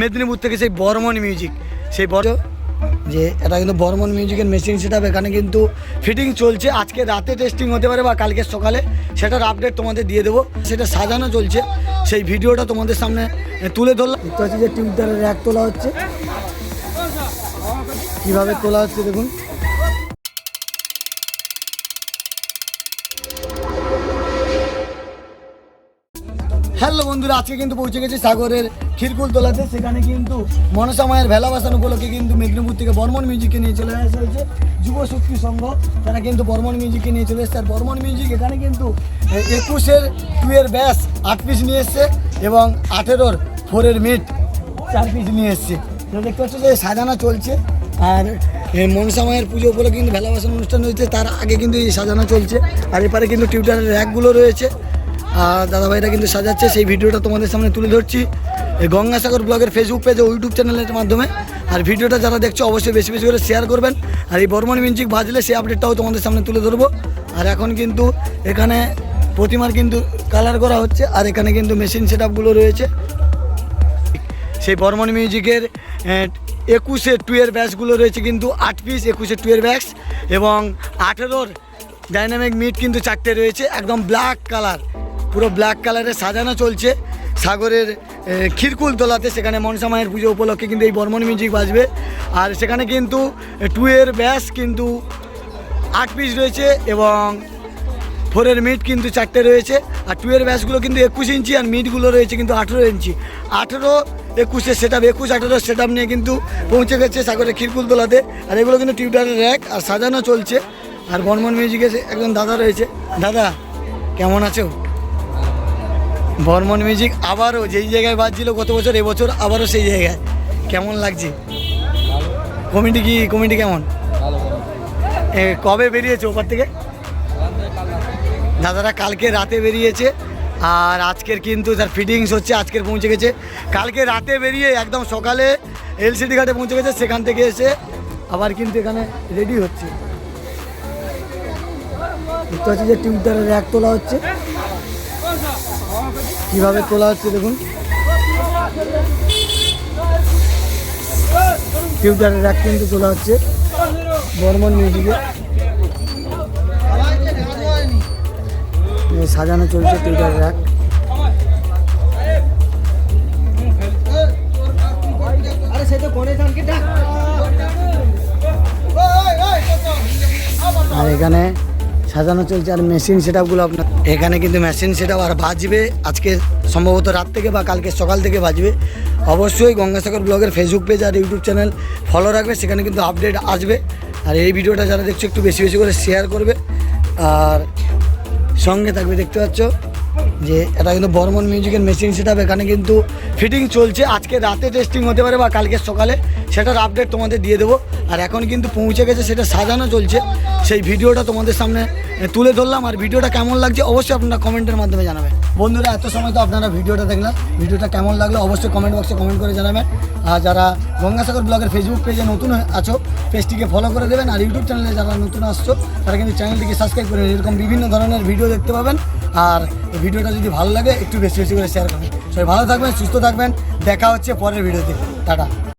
মেদিনীপুর থেকে সেই বর্মন মিউজিক সেই বড় যে এটা কিন্তু বর্মন মিউজিকের মেশিন সেটা এখানে কিন্তু ফিটিং চলছে। আজকে রাতে টেস্টিং হতে পারে বা কালকে সকালে। সেটার আপডেট তোমাদের দিয়ে দেবো। সেটা সাজানো চলছে। সেই ভিডিওটা তোমাদের সামনে তুলে ধরলাম। দেখতে পাচ্ছি যে টিউবটারের র্যাক তোলা হচ্ছে। কীভাবে তোলা হচ্ছে দেখুন। হ্যালো বন্ধুরা আজকে কিন্তু পৌঁছে গেছে সাগরের খিরকুল তোলাতে সেখানে কিন্তু মনসা মায়ের ভেলা বাসান উপলক্ষে কিন্তু মেদিনীপুর থেকে বর্মন মিউজিককে নিয়ে চলে আসা হয়েছে যুব শক্তি সংঘ। তারা কিন্তু বর্মন মিউজিককে নিয়ে চলে এসছে। আর বর্মন মিউজিক এখানে কিন্তু একুশের টুয়ের ব্যাস আট পিস নিয়ে এসছে এবং আঠেরোর ফোরের মিট চার পিস নিয়ে এসছে। দেখতে পাচ্ছ যে সাজানো চলছে। আর এ, মনসা মায়ের পুজো উপলক্ষে কিন্তু ভেলা বাসান অনুষ্ঠান হয়েছে তার আগে কিন্তু এই সাজানো চলছে। আর এপারে কিন্তু টিউটারের র্যাকগুলো রয়েছে। আর দাদাভাইরা কিন্তু সাজাচ্ছে, সেই ভিডিওটা তোমাদের সামনে তুলে ধরছি। এই গঙ্গাসাগর ব্লগের ফেসবুক পেজ ও ইউটিউব চ্যানেলের মাধ্যমে। আর ভিডিওটা যারা দেখছ, অবশ্যই বেশি বেশি করে শেয়ার করবেন। আর এই বর্মন মিউজিক বাজলে সেই আপডেটটাও তোমাদের সামনে তুলে ধরবো। আর এখন কিন্তু এখানে প্রতিমার কিন্তু কালার করা হচ্ছে, আর এখানে কিন্তু মেশিন সেট রয়েছে। সেই বর্মন মিউজিকের একুশে টুয়ের ব্যাচগুলো রয়েছে কিন্তু আট পিস একুশে টুয়ের ব্যাচ এবং আঠেরোর ডাইনামিক মিট কিন্তু চারটে রয়েছে, একদম ব্ল্যাক কালার পুরো ব্ল্যাক কালারে সাজানো চলছে। সাগরের খিরকুল তোলাতে সেখানে মনসা মায়ের পুজো উপলক্ষে কিন্তু এই বর্মন মিউজিক বাজবে। আর সেখানে কিন্তু টুয়ের ব্যাস কিন্তু আট পিস রয়েছে এবং ফোরের মিট কিন্তু চারটে রয়েছে। আর টুয়ের ব্যাসগুলো কিন্তু একুশ ইঞ্চি আর মিটগুলো রয়েছে কিন্তু আঠেরো ইঞ্চি আঠেরো একুশে সেট আপ একুশ, আঠেরো সেট আপ নিয়ে কিন্তু পৌঁছে গেছে সাগরের খিরকুল তোলাতে। আর এগুলো কিন্তু টিউটারের র্যাক আর সাজানো চলছে। আর বর্মন মিউজিকে একজন দাদা রয়েছে। দাদা, কেমন আছো? বর্মন মিউজিক আবারও যেই জায়গায় বাজছিল গত বছর এবছর আবারও সেই জায়গায়। কেমন লাগছে? কমিটি কি কমিটি কেমন? কবে বেরিয়েছে ওপার থেকে? দাদারা কালকে রাতে বেরিয়েছে, আর আজকের কিন্তু তার ফিটিংস হচ্ছে, আজকের পৌঁছে গেছে। কালকে রাতে বেরিয়ে একদম সকালে এলসিডি ঘাটে পৌঁছে গেছে, সেখান থেকে এসে আবার কিন্তু এখানে রেডি হচ্ছে। দেখতে পাচ্ছি যে টিউবটারের র্যাক তোলা হচ্ছে। কীভাবে তোলা হচ্ছে দেখুন। টিউবটারের র্যাক কিন্তু তোলা হচ্ছে। বর্মন মিউজিকে সাজানো চলছে টিউটার র্যাক আর এখানে সাজানো চলছে আর মেশিন সেট আপগুলো আপনার এখানে কিন্তু মেশিন সেট আর বাজবে আজকে সম্ভবত রাত থেকে বা কালকে সকাল থেকে বাজবে। অবশ্যই গঙ্গাসাগর ব্লগের ফেসবুক পেজ আর ইউটিউব চ্যানেল ফলো রাখবে, সেখানে কিন্তু আপডেট আসবে। আর এই ভিডিওটা যারা দেখছ একটু বেশি বেশি করে শেয়ার করবে। আর সঙ্গে থাকবে, দেখতে পাচ্ছ? যে এটা কিন্তু বর্মন মিউজিকের মেশিন সেট এখানে কিন্তু ফিটিং চলছে। আজকে রাতে টেস্টিং হতে পারে বা কালকে সকালে। সেটার আপডেট তোমাদের দিয়ে দেবো। আর এখন কিন্তু পৌঁছে গেছে, সেটা সাজানো চলছে। সেই ভিডিওটা তোমাদের সামনে তুলে ধরলাম। আর ভিডিওটা কেমন লাগছে অবশ্যই আপনারা কমেন্টের মাধ্যমে জানাবেন। বন্ধুরা, এত সময় তো আপনারা ভিডিওটা দেখলাম ভিডিওটা কেমন লাগল অবশ্যই কমেন্ট বক্সে কমেন্ট করে জানাবেন। আর যারা গঙ্গাসাগর ব্লগের ফেসবুক পেজে নতুন আছো পেজটিকে ফলো করে দেবেন। আর ইউটিউব চ্যানেলে যারা নতুন আসছো, তারা কিন্তু চ্যানেলটিকে সাবস্ক্রাইব করে। এরকম বিভিন্ন ধরনের ভিডিও দেখতে পাবেন। আর ভিডিওটা যদি ভালো লাগে, একটু বেশি বেশি করে শেয়ার করবেন। সবাই ভালো থাকবেন, সুস্থ থাকবেন। দেখা হচ্ছে পরের ভিডিওতে। টাটা।